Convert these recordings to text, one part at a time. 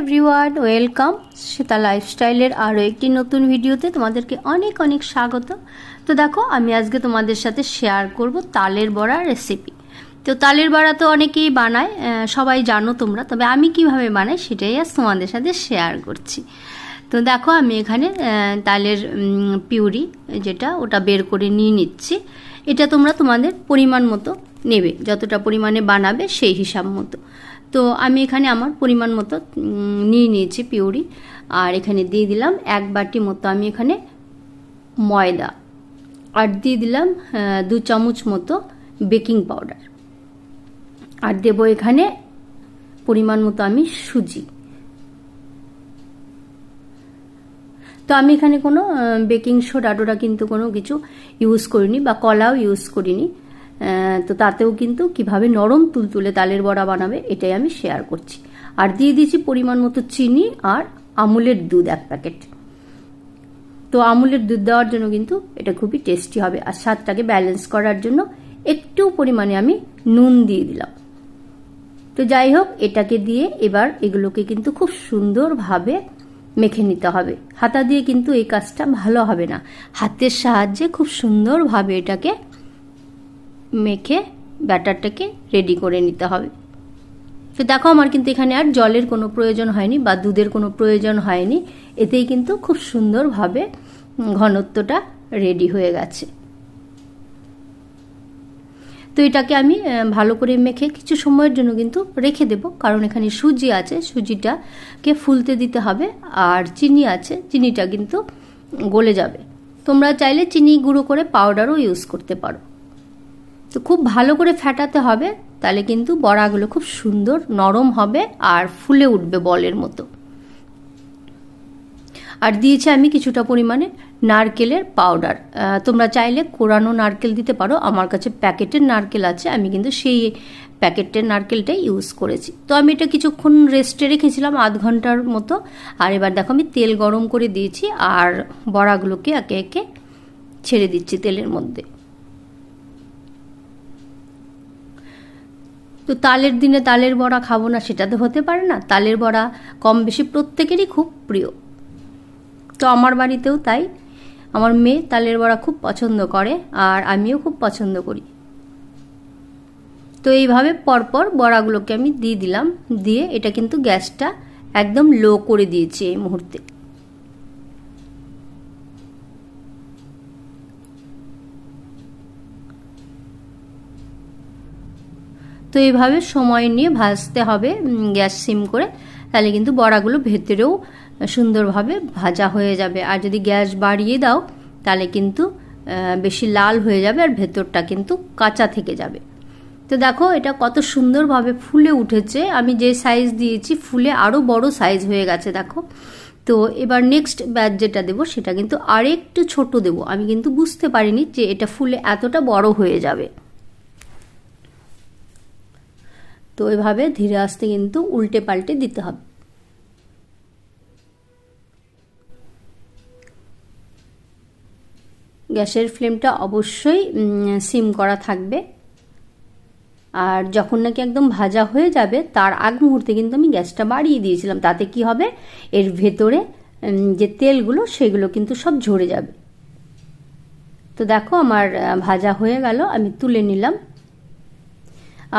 Everyone welcome সেতা লাইফস্টাইলের আরও একটি নতুন ভিডিওতে তোমাদেরকে অনেক অনেক স্বাগত। তো দেখো, আমি আজকে তোমাদের সাথে শেয়ার করব তালের বড়া রেসিপি তো তালের বড়া তো অনেকেই বানায় সবাই জানো তোমরা। তবে আমি কীভাবে বানাই সেটাই আজ তোমাদের সাথে শেয়ার করছি। তো দেখো, আমি এখানে তালের পিউরি, যেটা ওটা বের করে নিয়ে নিচ্ছি। এটা তোমরা তোমাদের পরিমাণ মতো নেবে। যতটা পরিমাণে বানাবে সেই হিসাব মতো। তো আমি এখানে আমার পরিমাণ মতো নিয়ে নিয়েছি পিউরি। আর এখানে দিয়ে দিলাম এক বাটি মতো আমি এখানে ময়দা। আর দিয়ে দিলাম দু চামচ মতো বেকিং পাউডার। আর দেবো এখানে পরিমাণ মতো আমি সুজি। তো আমি এখানে কোনো বেকিং সোডা টোডা কিন্তু কোনো কিছু ইউজ করিনি বা কলাও ইউজ করিনি। তো তাতেও কিন্তু কীভাবে নরম তুলতুলে তালের বড়া বানাবে, এটাই আমি শেয়ার করছি। আর দিয়ে দিয়েছি পরিমাণ মতো চিনি আর আমুলের দুধ এক প্যাকেট তো আমুলের দুধ দেওয়ার জন্য কিন্তু এটা খুবই টেস্টি হবে। আর স্বাদটাকে ব্যালেন্স করার জন্য একটু পরিমাণে আমি নুন দিয়ে দিলাম। তো যাই হোক, এটাকে দিয়ে এবার এগুলোকে কিন্তু খুব সুন্দরভাবে মেখে নিতে হবে। হাতা দিয়ে কিন্তু এই কাজটা ভালো হবে না। হাতের সাহায্যে খুব সুন্দরভাবে এটাকে মেখে ব্যাটারটাকে রেডি করে নিতে হবে। তো দেখো আমার কিন্তু এখানে আর জলের কোনো প্রয়োজন হয়নি বা দুধের কোনো প্রয়োজন হয়নি। এতেই কিন্তু খুব সুন্দরভাবে ঘনত্বটা রেডি হয়ে গেছে। তো এটাকে আমি ভালো করে মেখে কিছু সময়ের জন্য কিন্তু রেখে দেব। কারণ এখানে সুজি আছে, সুজিটাকে ফুলতে দিতে হবে আর চিনি আছে, চিনিটা কিন্তু গলে যাবে। তোমরা চাইলে চিনি গুঁড়ো করে পাউডারও ইউজ করতে পারো। তো খুব ভালো করে ফেটাতে হবে, তাহলে কিন্তু বড়াগুলো খুব সুন্দর নরম হবে আর ফুলে উঠবে বলের মতো। আর দিয়েছি আমি কিছুটা পরিমাণে নারকেলের পাউডার। তোমরা চাইলে কোরানো নারকেল দিতে পারো, আমার কাছে প্যাকেটের নারকেল আছে, আমি কিন্তু সেই প্যাকেটের নারকেলটাই ইউজ করেছি। তো আমি এটা কিছুক্ষণ রেস্টে রেখেছিলাম আধ ঘণ্টার মতো, আর এবার দেখো আমি তেল গরম করে দিয়েছি, আর বড়াগুলোকে একে একে ছেড়ে দিচ্ছি তেলের মধ্যে। তো তালের দিনে তালের বড়া খাব না, সেটা তো হতে পারে না। তালের বড়া কম বেশি প্রত্যেকেরই খুব প্রিয়। তো আমার বাড়িতেও তাই। আমার মেয়ে তালের বড়া খুব পছন্দ করে আর আমিও খুব পছন্দ করি। তো এইভাবে পরপর বড়াগুলোকে আমি দিয়ে দিলাম। দিয়ে এটা কিন্তু গ্যাসটা একদম লো করে দিয়েছি এই মুহূর্তে। তো এইভাবে সময় নিয়ে ভাজতে হবে গ্যাস সিম করে। তাহলে কিন্তু বড়াগুলো ভেতরেও সুন্দরভাবে ভাজা হয়ে যাবে। আর যদি গ্যাস বাড়িয়ে দাও, তাহলে কিন্তু বেশি লাল হয়ে যাবে আর ভেতরটা কিন্তু কাঁচা থেকে যাবে। তো দেখো, এটা কত সুন্দরভাবে ফুলে উঠেছে। আমি যে সাইজ দিয়েছি, ফুলে আরও বড় সাইজ হয়ে গেছে, দেখো। তো এবার নেক্সট ব্যাচ যেটা দেবো, সেটা কিন্তু আরেকটু ছোট দেবো। আমি কিন্তু বুঝতে পারিনি যে এটা ফুলে এতটা বড় হয়ে যাবে। তো এভাবে ধীরে আস্তে কিন্তু উল্টে পাল্টে দিতে হবে। গ্যাসের ফ্লেমটা অবশ্যই সিম করা থাকবে। আর যখন নাকি একদম ভাজা হয়ে যাবে, তার আগ মুহূর্তে কিন্তু আমি গ্যাসটা বাড়িয়ে দিয়েছিলাম। তাতে কি হবে? এর ভেতরে যে তেলগুলো, সেগুলো কিন্তু সব ঝরে যাবে। তো দেখো, আমার ভাজা হয়ে গেল। আমি তুলে নিলাম।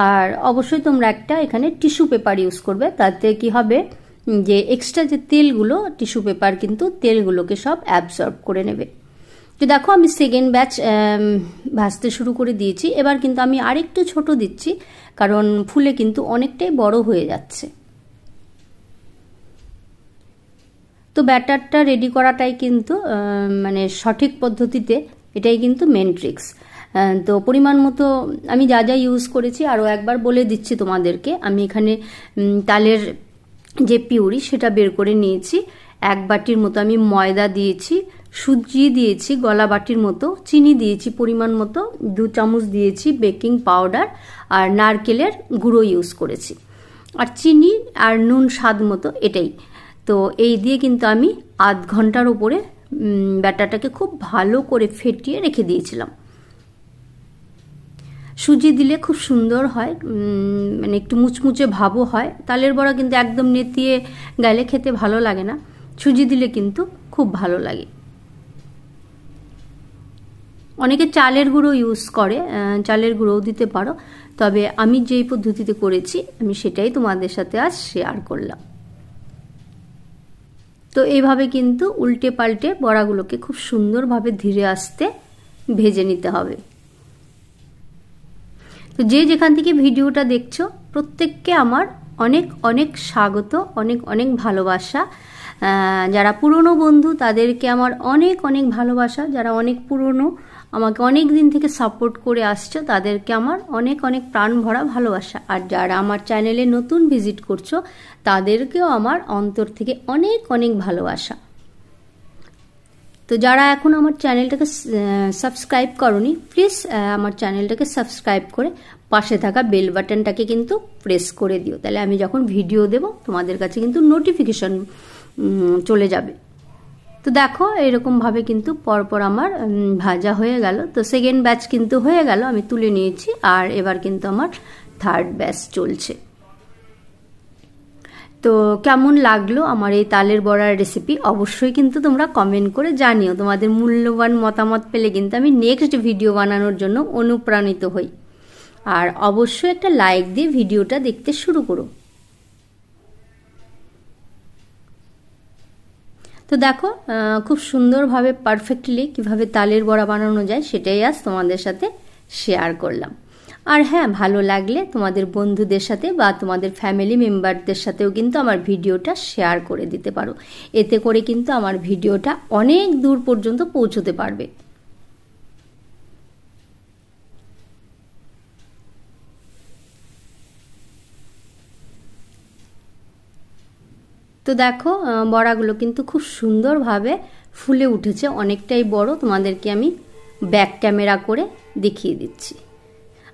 আর অবশ্যই তোমরা একটা এখানে টিস্যু পেপার ইউজ করবে। তাতে কি হবে? যে এক্সট্রা যে তেলগুলো টিস্যু পেপার কিন্তু তেলগুলোকে সব অ্যাবসর্ব করে নেবে। তো দেখো, আমি সেকেন্ড ব্যাচ ভাজতে শুরু করে দিয়েছি। এবার কিন্তু আমি আরেকটু ছোট দিচ্ছি, কারণ ফুলে কিন্তু অনেকটাই বড় হয়ে যাচ্ছে। তো ব্যাটারটা রেডি করাটাই কিন্তু মানে সঠিক পদ্ধতিতে এটাই কিন্তু মেন ট্রিক্স তো পরিমাণ মতো আমি যা যা ইউজ করেছি আরও একবার বলে দিচ্ছি তোমাদেরকে। আমি এখানে তালের যে পিউরি, সেটা বের করে নিয়েছি। এক বাটির মতো আমি ময়দা দিয়েছি, সুজি দিয়েছি, গলা বাটির মতো, চিনি দিয়েছি পরিমাণ মতো, দু চামচ দিয়েছি বেকিং পাউডার আর নারকেলের গুঁড়ো ইউজ করেছি। আর চিনি আর নুন স্বাদ মতো এটাই। তো এই দিয়ে কিন্তু আমি আধ ঘণ্টার উপরে ব্যাটারটাকে খুব ভালো করে ফেটিয়ে রেখে দিয়েছিলাম। সুজি দিলে খুব সুন্দর হয় মানে একটু মুচমুচে ভাবও হয়। তালের বড়া কিন্তু একদম নেতিয়ে গেলে খেতে ভালো লাগে না। সুজি দিলে কিন্তু খুব ভালো লাগে। অনেকে চালের গুঁড়ো ইউজ করে চালের গুঁড়োও দিতে পারো। তবে আমি যেই পদ্ধতিতে করেছি, আমি সেটাই তোমাদের সাথে আজ শেয়ার করলাম। তো এইভাবে কিন্তু উল্টে পাল্টে বড়াগুলোকে খুব সুন্দরভাবে ধীরে আসতে ভেজে নিতে হবে। তো যে যেখান থেকে ভিডিওটা দেখছ, প্রত্যেককে আমার অনেক অনেক স্বাগত, অনেক অনেক ভালোবাসা। যারা পুরনো বন্ধু, তাদেরকে আমার অনেক অনেক ভালোবাসা। যারা অনেক পুরনো, আমাকে অনেক দিন থেকে সাপোর্ট করে আসছো, তাদেরকে আমার অনেক অনেক প্রাণ ভরা ভালোবাসা। আর যারা আমার চ্যানেলে নতুন ভিজিট করছ, তাদেরকেও আমার অন্তর থেকে অনেক অনেক ভালোবাসা। তো যারা এখন আমার চ্যানেলটাকে সাবস্ক্রাইব করনি প্লিজ আমার চ্যানেলটাকে সাবস্ক্রাইব করে পাশে থাকা বেল বাটনটাকে কিন্তু প্রেস করে দিও। তাহলে আমি যখন ভিডিও দেব, তোমাদের কাছে কিন্তু নোটিফিকেশন চলে যাবে। তো দেখো, এরকমভাবে কিন্তু পরপর আমার ভাজা হয়ে গেল। তো সেকেন্ড ব্যাচ কিন্তু হয়ে গেল, আমি তুলে নিয়েছি। আর এবার কিন্তু আমার থার্ড ব্যাচ চলছে। তো কেমন লাগল আমার এই তালের বড়ার রেসিপি অবশ্যই কিন্তু তোমরা কমেন্ট করে জানিও। তোমাদের মূল্যবান মতামত পেলে কিন্তু আমি নেক্সট ভিডিও বানানোর জন্য অনুপ্রাণিত হই। আর অবশ্যই একটা লাইক দিয়ে ভিডিওটা দেখতে শুরু করো। তো দেখো খুব সুন্দরভাবে পারফেক্টলি কীভাবে তালের বড়া বানানো যায় সেটাই আজ তোমাদের সাথে শেয়ার করলাম। আর হ্যাঁ ভালো লাগলে তোমাদের বন্ধুদের সাথে বা তোমাদের ফ্যামিলি মেম্বারদের সাথেও কিন্তু আমার ভিডিওটা শেয়ার করে দিতে পারো। এতে করে কিন্তু আমার ভিডিওটা অনেক দূর পর্যন্ত পৌঁছতে পারবে। তো দেখো বড়াগুলো কিন্তু খুব সুন্দরভাবে ফুলে উঠেছে। অনেকটাই বড়। তোমাদেরকে আমি ব্যাক ক্যামেরা করে দেখিয়ে দিচ্ছি।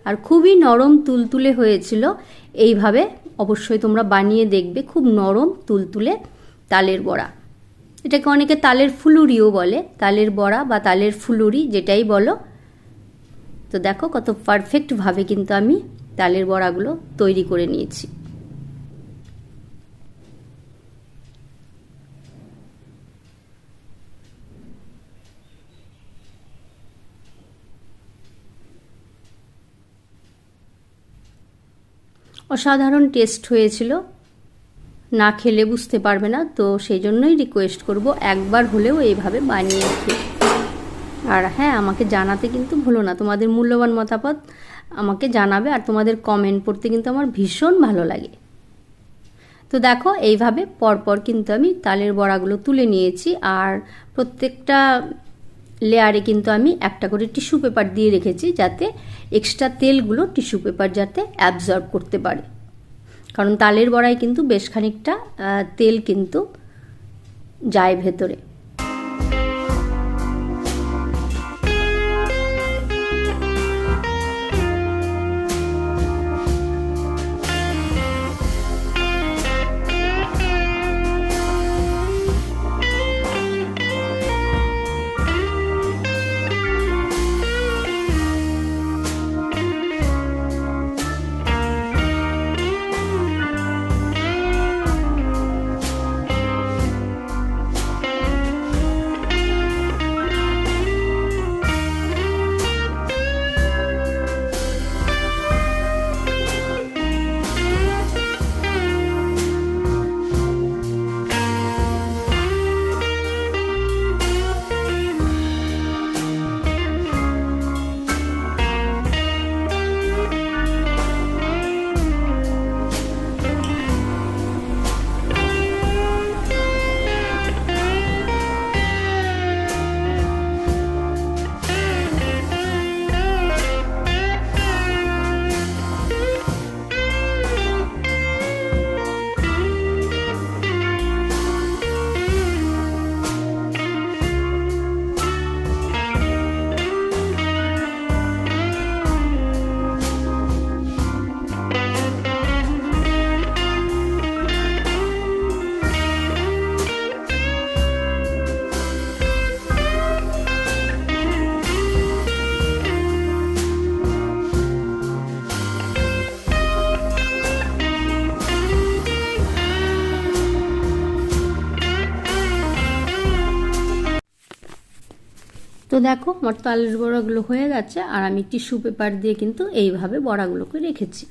আর খুবই নরম তুলতুলে হয়েছিল। এইভাবে অবশ্যই তোমরা বানিয়ে দেখবে খুব নরম তুলতুলে তালের বড়া। এটাকে অনেকে তালের ফুলুরিও বলে, তালের বড়া বা তালের ফুলুরি যেটাই বলো। তো দেখো কত পারফেক্টভাবে কিন্তু আমি তালের বড়াগুলো তৈরি করে নিয়েছি। অসাধারণ টেস্ট হয়েছিল। না খেলে বুঝতে পারবে না, তো সেই জন্যই রিকোয়েস্ট করব একবার হলেও এইভাবে বানিয়ে আর হ্যাঁ আমাকে জানাতে কিন্তু ভুলো না। তোমাদের মূল্যবান মতামত আমাকে জানাবে আর তোমাদের কমেন্ট পড়তে কিন্তু আমার ভীষণ ভালো লাগে। তো দেখো, এইভাবে পরপর কিন্তু আমি তালের বড়াগুলো তুলে নিয়েছি। আর প্রত্যেকটা লেয়ারে কিন্তু আমি একটা করে টিস্যু পেপার দিয়ে রেখেছি যাতে এক্সট্রা তেলগুলো টিস্যু পেপার যাতে অ্যাবজর্ব করতে পারে। কারণ তালের বড়ায় কিন্তু বেশ খানিকটা তেল কিন্তু যায় ভেতরে। তো দেখো, আমার তালের বড়াগুলো হয়ে গেছে, আর আমি টিস্যু পেপার দিয়ে কিন্তু এইভাবে বড়াগুলোকে রেখেছি।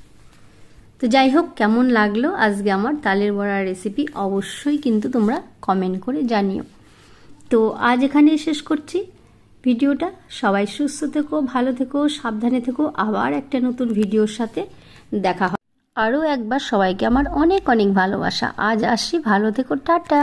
তো যাই হোক, কেমন লাগল আজকে আমার তালের বড়ার রেসিপি অবশ্যই কিন্তু তোমরা কমেন্ট করে জানিও। তো আজ এখানেই শেষ করছি। ভিডিওটা সবাই সুস্থ থেকো, ভালো থেকো, সাবধানে থেকো। আবার একটা নতুন ভিডিওর সাথে দেখা হবে আরও একবার সবাইকে আমার অনেক অনেক ভালোবাসা। আজ আসি ভালো থেকো, টাটা।